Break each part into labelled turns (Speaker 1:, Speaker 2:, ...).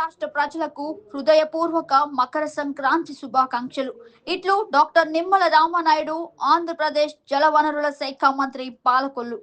Speaker 1: రాష్ట్ర ప్రజలకు హృదయపూర్వక మకర సంక్రాంతి శుభాకాంక్షలు. ఇట్లు డాక్టర్ నిమ్మల రామనాయుడు ఆంధ్రప్రదేశ్ జలవనరుల శాఖ మంత్రి పాలకొల్లు.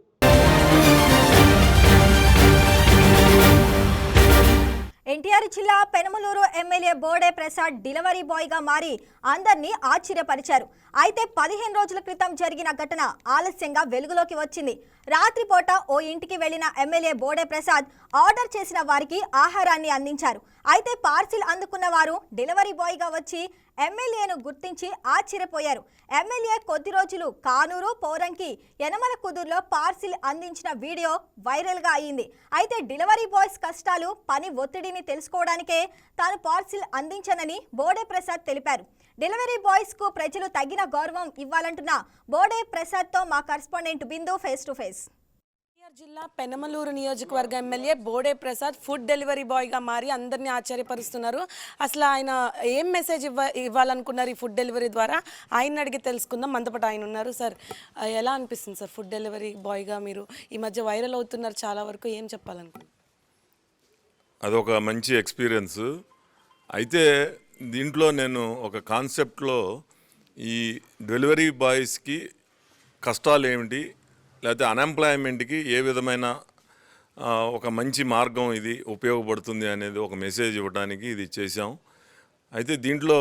Speaker 2: ఎన్టీఆర్ జిల్లా పెనమలూరు ఎమ్మెల్యే బోడే ప్రసాద్ డెలివరీ బాయ్గా మారి అందరినీ ఆశ్చర్యపరిచారు. అయితే పదిహేను రోజుల క్రితం జరిగిన ఘటన ఆలస్యంగా వెలుగులోకి వచ్చింది. రాత్రిపూట ఓ ఇంటికి వెళ్ళిన ఎమ్మెల్యే బోడే ప్రసాద్ ఆర్డర్ చేసిన వారికి ఆహారాన్ని అందించారు. అయితే పార్సిల్ అందుకున్న వారు డెలివరీ బాయ్గా వచ్చి ఎమ్మెల్యేను గుర్తించి ఆశ్చర్యపోయారు. ఎమ్మెల్యే కొద్ది రోజులు కానూరు పౌరంకి యనమల కుదురులో పార్సిల్ అందించిన వీడియో వైరల్గా అయింది. అయితే డెలివరీ బాయ్స్ కష్టాలు పని ఒత్తిడిని తెలుసుకోవడానికే తాను పార్సిల్ అందించానని బోడే ప్రసాద్ తెలిపారు. డెలివరీ బాయ్స్కు ప్రజలు తగిన గౌరవం ఇవ్వాలంటున్న బోడే ప్రసాద్తో మా correspondent Bindu face to face.
Speaker 3: NTR జిల్లా పెనమలూరు నియోజకవర్గ MLA Bode Prasad food delivery బాయ్గా మారి అందరినీ ఆశ్చర్యపరుస్తున్నారు. అసలు ఆయన ఏం మెసేజ్ ఇవ్వ ఇవ్వాలనుకున్నారు ఈ ఫుడ్ డెలివరీ ద్వారా? ఆయన అడిగి తెలుసుకుందాం. మనతో ఆయన ఉన్నారు సార్. ఎలా అనిపిస్తుంది సార్ ఫుడ్ డెలివరీ బాయ్గా మీరు? ఈ మధ్య వైరల్ అవుతున్నారు చాలా వరకు. ఏం చెప్పాలనుకుంటున్నారు?
Speaker 4: అదొక మంచి ఎక్స్పీరియన్స్. అయితే దీంట్లో నేను ఒక కాన్సెప్ట్లో ఈ డెలివరీ బాయ్స్కి కష్టాలు ఏమిటి లేకపోతే అన్ఎంప్లాయ్మెంట్కి ఏ విధమైన ఒక మంచి మార్గం ఇది ఉపయోగపడుతుంది అనేది ఒక మెసేజ్ ఇవ్వడానికి ఇది చేశాం. అయితే దీంట్లో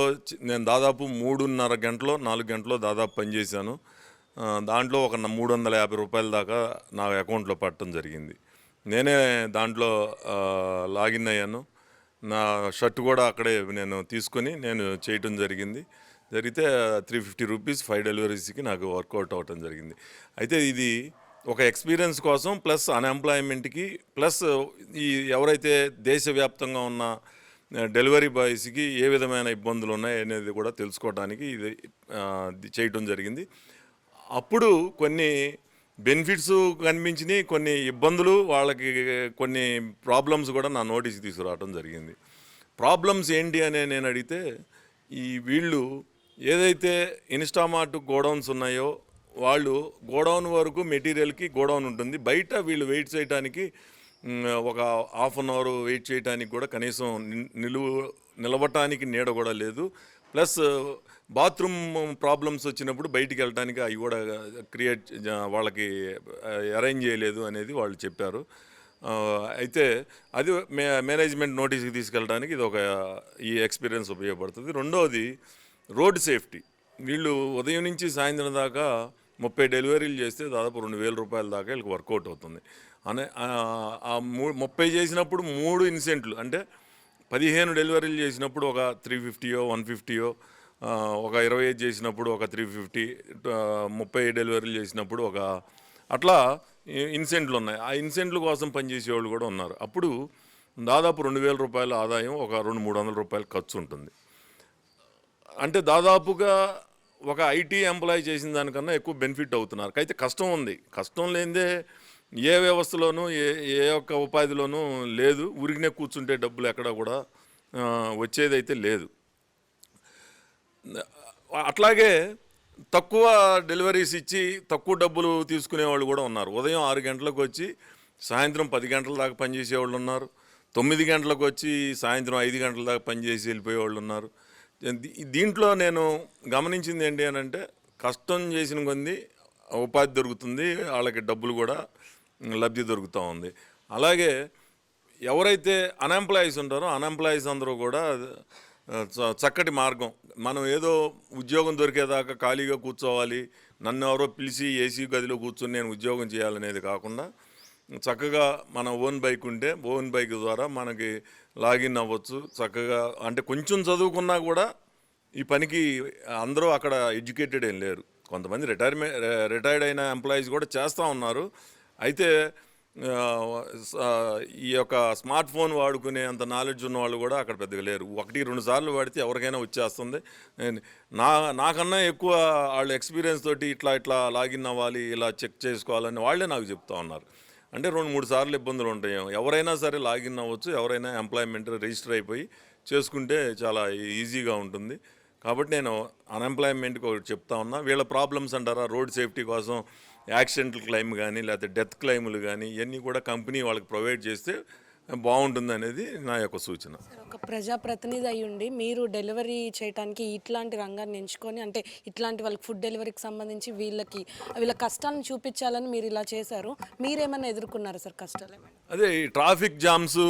Speaker 4: నేను దాదాపు మూడున్నర గంటలో నాలుగు గంటలో దాదాపు పనిచేశాను దాంట్లో ఒక మూడు వందల యాభై రూపాయల దాకా నా అకౌంట్లో పట్టడం జరిగింది. నేనే దాంట్లో లాగిన్ అయ్యాను. నా షర్ట్ కూడా అక్కడే నేను తీసుకొని నేను చేయటం జరిగింది. జరిగితే త్రీ ఫిఫ్టీ రూపీస్ ఫైవ్ డెలివరీస్కి నాకు వర్కౌట్ అవ్వటం జరిగింది. అయితే ఇది ఒక ఎక్స్పీరియన్స్ కోసం ప్లస్ అన్ఎంప్లాయ్మెంట్కి ప్లస్ ఈ ఎవరైతే దేశవ్యాప్తంగా ఉన్న డెలివరీ బాయ్స్కి ఏ విధమైన ఇబ్బందులు ఉన్నాయి అనేది కూడా తెలుసుకోవడానికి ఇది చేయటం జరిగింది. అప్పుడు కొన్ని బెనిఫిట్స్ కనిపించినాయి కొన్ని ఇబ్బందులు వాళ్ళకి కొన్ని ప్రాబ్లమ్స్ కూడా నా నోటీస్ తీసుకురావడం జరిగింది. ప్రాబ్లమ్స్ ఏంటి అని నేను అడిగితే ఈ వీళ్ళు ఏదైతే ఇన్స్టామార్ట్ గోడౌన్స్ ఉన్నాయో వాళ్ళు గోడౌన్ వరకు మెటీరియల్కి గోడౌన్ ఉంటుంది. బయట వీళ్ళు వెయిట్ చేయడానికి ఒక హాఫ్ అన్ అవర్ వెయిట్ చేయడానికి కూడా కనీసం నిలువ నిలవటానికి నీడ కూడా లేదు. ప్లస్ బాత్రూమ్ ప్రాబ్లమ్స్ వచ్చినప్పుడు బయటికి వెళ్ళడానికి అవి కూడా క్రియేట్ వాళ్ళకి అరేంజ్ చేయలేదు అనేది వాళ్ళు చెప్పారు. అయితే అది మే మేనేజ్మెంట్ నోటీస్కి తీసుకెళ్ళడానికి ఇది ఒక ఈ ఎక్స్పీరియన్స్ ఉపయోగపడుతుంది. రెండవది రోడ్ సేఫ్టీ. వీళ్ళు ఉదయం నుంచి సాయంత్రం దాకా ముప్పై డెలివరీలు చేస్తే దాదాపు రెండు వేల రూపాయల దాకా వీళ్ళకి వర్కౌట్ అవుతుంది. అనే ఆ- ముప్పై చేసినప్పుడు మూడు ఇన్సెంట్లు అంటే పదిహేను డెలివరీలు చేసినప్పుడు ఒక త్రీ ఫిఫ్టీయో వన్ ఫిఫ్టీయో ఒక ఇరవై ఐదు చేసినప్పుడు ఒక త్రీ ఫిఫ్టీ ముప్పై డెలివరీలు చేసినప్పుడు ఒక అట్లా ఇన్సెంట్లు ఉన్నాయి. ఆ ఇన్సెంట్ల కోసం పనిచేసే వాళ్ళు కూడా ఉన్నారు. అప్పుడు దాదాపు రెండు వేల రూపాయల ఆదాయం ఒక రెండు మూడు వందల రూపాయల ఖర్చు ఉంటుంది. అంటే దాదాపుగా ఒక ఐటీ ఎంప్లాయ్ చేసిన దానికన్నా ఎక్కువ బెనిఫిట్ అవుతున్నారు. అయితే కష్టం ఉంది. కష్టం లేనిదే ఏ వ్యవస్థలోనూ ఏ ఏ ఒక్క ఉపాధిలోనూ లేదు. ఉరిగినే కూర్చుంటే డబ్బులు ఎక్కడ కూడా వచ్చేదైతే లేదు. అట్లాగే తక్కువ డెలివరీస్ ఇచ్చి తక్కువ డబ్బులు తీసుకునే వాళ్ళు కూడా ఉన్నారు. ఉదయం ఆరు గంటలకు వచ్చి సాయంత్రం పది గంటల దాకా పనిచేసే వాళ్ళు ఉన్నారు. తొమ్మిది గంటలకు వచ్చి సాయంత్రం ఐదు గంటల దాకా పనిచేసి వెళ్ళిపోయే వాళ్ళు ఉన్నారు. దీంట్లో నేను గమనించింది ఏంటి అని అంటే కష్టం చేసిన కొంది ఉపాధి దొరుకుతుంది వాళ్ళకి డబ్బులు కూడా లబ్ధి దొరుకుతూ ఉంది. అలాగే ఎవరైతే అన్ఎంప్లాయీస్ ఉంటారో అన్ఎంప్లాయీస్ అందరూ కూడా చ- చక్కటి మార్గం. మనం ఏదో ఉద్యోగం దొరికేదాకా ఖాళీగా కూర్చోవాలి నన్ను ఎవరో పిలిచి ఏసీ గదిలో కూర్చొని నేను ఉద్యోగం చేయాలనేది కాకుండా చక్కగా మన ఓన్ బైక్ ఉంటే ఓన్ బైక్ ద్వారా మనకి లాగిన్ అవ్వచ్చు. చక్కగా అంటే కొంచెం చదువుకున్నా కూడా ఈ పనికి అందరూ అక్కడ ఎడ్యుకేటెడ్ ఏం లేరు. కొంతమంది రిటైర్మెంట్ రిటైర్డ్ అయిన ఎంప్లాయీస్ కూడా చేస్తూ ఉన్నారు. అయితే ఈ యొక్క స్మార్ట్ ఫోన్ వాడుకునే అంత నాలెడ్జ్ ఉన్న వాళ్ళు కూడా అక్కడ పెద్దగా లేరు. ఒకటి రెండు సార్లు వాడితే ఎవరికైనా వచ్చేస్తుంది. నా నాకన్నా ఎక్కువ వాళ్ళు ఎక్స్పీరియన్స్ తోటి ఇట్లా ఇట్లా లాగిన్ అవ్వాలి ఇలా చెక్ చేసుకోవాలని వాళ్ళే నాకు చెప్తా ఉన్నారు. అంటే రెండు మూడు సార్లు ఇబ్బందులు ఉంటాయి. ఎవరైనా సరే లాగిన్ అవ్వచ్చు ఎవరైనా ఎంప్లాయ్మెంట్ రిజిస్టర్ అయిపోయి చేసుకుంటే చాలా ఈజీగా ఉంటుంది. కాబట్టి నేను అన్ఎంప్లాయ్మెంట్కి ఒకటి చెప్తా ఉన్నా వీళ్ళ ప్రాబ్లమ్స్ అంటారా రోడ్ సేఫ్టీ కోసం యాక్సిడెంటల్ క్లెయిమ్ కానీ లేకపోతే డెత్ క్లెయిములు కానీ ఇవన్నీ కూడా కంపెనీ వాళ్ళకి ప్రొవైడ్ చేస్తే బాగుంటుంది అనేది నా యొక్క సూచన.
Speaker 3: ఒక ప్రజాప్రతినిధి అయి ఉండి మీరు డెలివరీ చేయడానికి ఇట్లాంటి రంగాన్ని ఎంచుకొని అంటే ఇట్లాంటి వాళ్ళకి ఫుడ్ డెలివరీకి సంబంధించి వీళ్ళకి వీళ్ళ కష్టాలను చూపించాలని మీరు ఇలా చేశారు. మీరేమైనా ఎదుర్కొన్నారా సార్ కష్టాలు ఏమైనా?
Speaker 4: అదే ఈ ట్రాఫిక్ జామ్స్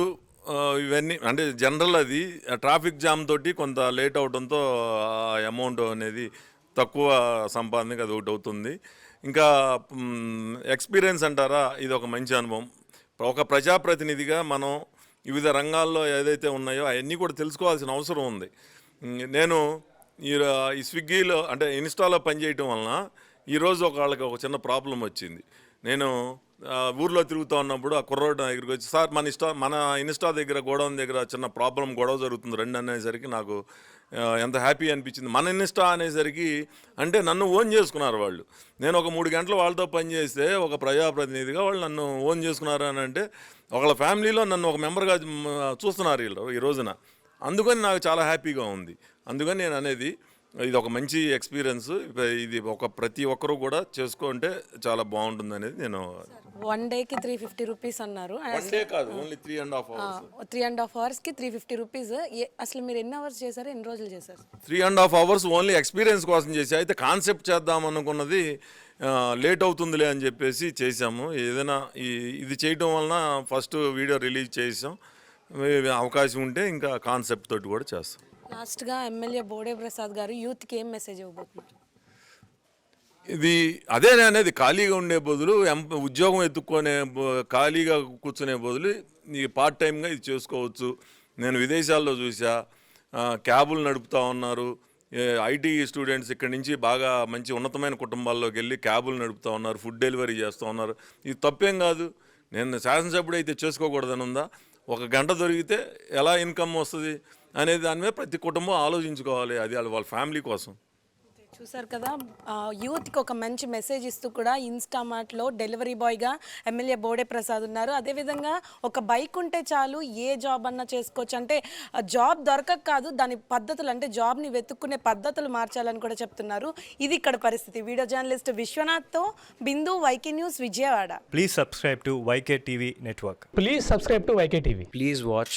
Speaker 4: ఇవన్నీ అంటే జనరల్ అది ట్రాఫిక్ జామ్ తోటి కొంత లేట్ అవడంతో అమౌంట్ అనేది తక్కువ సంపాదనకి అది ఒకటి అవుతుంది. ఇంకా ఎక్స్పీరియన్స్ అంటారా? ఇది ఒక మంచి అనుభవం. ఒక ప్రజాప్రతినిధిగా మనం వివిధ రంగాల్లో ఏదైతే ఉన్నాయో అవన్నీ కూడా తెలుసుకోవాల్సిన అవసరం ఉంది. నేను ఈ ఈ స్విగ్గీలో అంటే ఇన్స్టాలో పనిచేయటం వలన ఈరోజు ఒక వాళ్ళకి ఒక చిన్న ప్రాబ్లం వచ్చింది. నేను ఊర్లో తిరుగుతూ ఉన్నప్పుడు ఆ కుర్రోడ్ దగ్గరికి వచ్చి సార్ మన ఇన్స్టా మన ఇన్స్టా దగ్గర గోడౌన్ దగ్గర చిన్న ప్రాబ్లం గొడవ జరుగుతుంది రెండు అనేసరికి నాకు ఎంత హ్యాపీ అనిపించింది. మన ఇన్స్టా అనేసరికి అంటే నన్ను ఓన్ చేసుకున్నారు వాళ్ళు. నేను ఒక మూడు గంటలు వాళ్ళతో పనిచేస్తే ఒక ప్రజాప్రతినిధిగా వాళ్ళు నన్ను ఓన్ చేసుకున్నారు అని అంటే ఒకళ్ళ ఫ్యామిలీలో నన్ను ఒక మెంబర్గా చూస్తున్నారు వీళ్ళు ఈ రోజున. అందుకని నాకు చాలా హ్యాపీగా ఉంది. అందుకని నేను అనేది ఇది ఒక మంచి ఎక్స్పీరియన్స్. ఇది ఒక ప్రతి ఒక్కరూ కూడా చేసుకుంటే చాలా బాగుంటుంది అనేది నేను
Speaker 3: వన్ డేకి త్రీ ఫిఫ్టీ రూపీస్ అన్నారు.
Speaker 4: వన్ డే కాదు only three and half hours
Speaker 3: three and half అవర్స్కి త్రీ ఫిఫ్టీ రూపీస్ అసలు మీరు ఎన్ని అవర్స్ చేశారు? ఎన్ని రోజులు చేశారు?
Speaker 4: Three and half hours only experience కోసం చేసి అయితే కాన్సెప్ట్ చేద్దాం అనుకున్నది లేట్ అవుతుందిలే అని చెప్పేసి చేసాము ఏదైనా ఇది చేయటం వలన ఫస్ట్ వీడియో రిలీజ్ చేసాం అవకాశం ఉంటే ఇంకా కాన్సెప్ట్ తోటి కూడా చేస్తాం.
Speaker 3: లాస్ట్గా ఎమ్మెల్యే బోడే ప్రసాద్ గారు యూత్కి ఏం మెసేజ్ ఇవ్వబోతున్నారు?
Speaker 4: ఇది అదే అనేది ఖాళీగా ఉండే బదులు ఉద్యోగం ఎత్తుక్కునే ఖాళీగా కూర్చునే బదులు ఈ పార్ట్ టైంగా ఇది చేసుకోవచ్చు. నేను విదేశాల్లో చూసా క్యాబులు నడుపుతా ఉన్నారు. ఐటీ స్టూడెంట్స్ ఇక్కడి నుంచి బాగా మంచి ఉన్నతమైన కుటుంబాల్లోకి వెళ్ళి క్యాబులు నడుపుతా ఉన్నారు ఫుడ్ డెలివరీ చేస్తూ ఉన్నారు. ఇది తప్పేం కాదు. నేను శాసనసభ్యుడు అయితే చేసుకోకూడదని ఉందా? ఒక గంట దొరికితే ఎలా ఇన్కమ్ వస్తుంది? అనేది దాని మీద ప్రతి కుటుంబం ఆలోచించుకోవాలి. అది వాళ్ళ వాళ్ళ ఫ్యామిలీ కోసం.
Speaker 3: చూసారు కదా యూత్కి ఒక మంచి మెసేజ్ ఇస్తూ కూడా ఇన్స్టామార్ట్లో డెలివరీ బాయ్గా ఎమ్మెల్యే బోడే ప్రసాద్ ఉన్నారు అదేవిధంగా ఒక బైక్ ఉంటే చాలు ఏ జాబ్ అన్నా చేసుకోవచ్చు. అంటే ఆ జాబ్ దొరకక కాదు దాని పద్ధతులు అంటే జాబ్ని వెతుక్కునే పద్ధతులు మార్చాలని కూడా చెప్తున్నారు. ఇది ఇక్కడ పరిస్థితి. వీడియో జర్నలిస్ట్ విశ్వనాథ్తో Bindu వైకి news Vijayawada.
Speaker 5: Please subscribe to YK TV Network.
Speaker 6: Please subscribe to YK TV.
Speaker 7: Please watch